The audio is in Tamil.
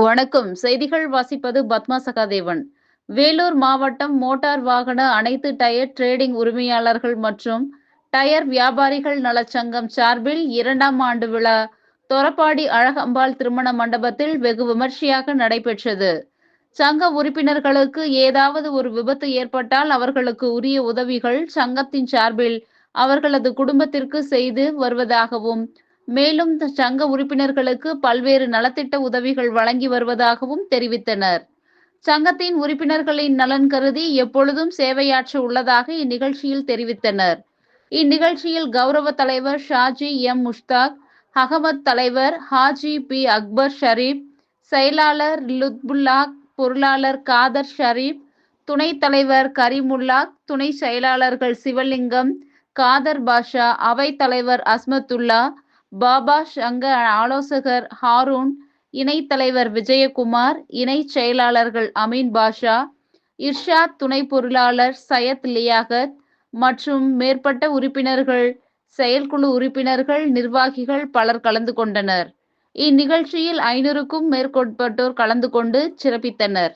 வணக்கம். செய்திகள் வாசிப்பது பத்மா சகாதேவன். வேலூர் மாவட்டம் மோட்டார் வாகன அனைத்து டயர் ட்ரேடிங் உரிமையாளர்கள் மற்றும் டயர் வியாபாரிகள் நலச்சங்கம் சார்பில் இரண்டாம் ஆண்டு விழா தொரப்பாடி அழகம்பாள் திருமண மண்டபத்தில் வெகு விமர்சையாக நடைபெற்றது. சங்க உறுப்பினர்களுக்கு ஏதாவது ஒரு விபத்து ஏற்பட்டால் அவர்களுக்கு உரிய உதவிகள் சங்கத்தின் சார்பில் அவர்களது குடும்பத்திற்கு செய்து வருவதாகவும் மேலும் சங்க உறுப்பினர்களுக்கு பல்வேறு நலத்திட்ட உதவிகள் வழங்கி வருவதாகவும் தெரிவித்தனர். சங்கத்தின் உறுப்பினர்களின் நலன் கருதி எப்பொழுதும் சேவையாற்ற உள்ளதாக இந்நிகழ்ச்சியில் தெரிவித்தனர். இந்நிகழ்ச்சியில் கௌரவ தலைவர் ஷாஜி எம் முஷ்தாக் அகமத் தலைவர் ஹாஜி பி அக்பர் ஷரீப் செயலாளர் லுத்புல்லாக் பொருளாளர் காதர் ஷரீப் துணைத் தலைவர் கரிமுல்லாக் துணை செயலாளர்கள் சிவலிங்கம் காதர் பாஷா அவைத் தலைவர் அஸ்மத்துல்லா பாபா சங்கர் ஆலோசகர் ஹாரூன் இணை தலைவர் விஜயகுமார் இணை செயலாளர்கள் அமீன் பாஷா இர்ஷாத் துணை பொருளாளர் சையத் லியாகத் மற்றும் மேற்பட்ட உறுப்பினர்கள் செயற்குழு உறுப்பினர்கள் நிர்வாகிகள் பலர் கலந்து கொண்டனர். இந்நிகழ்ச்சியில் ஐநூறுக்கும் மேற்கொட்பட்டோர் கலந்து கொண்டு சிறப்பித்தனர்.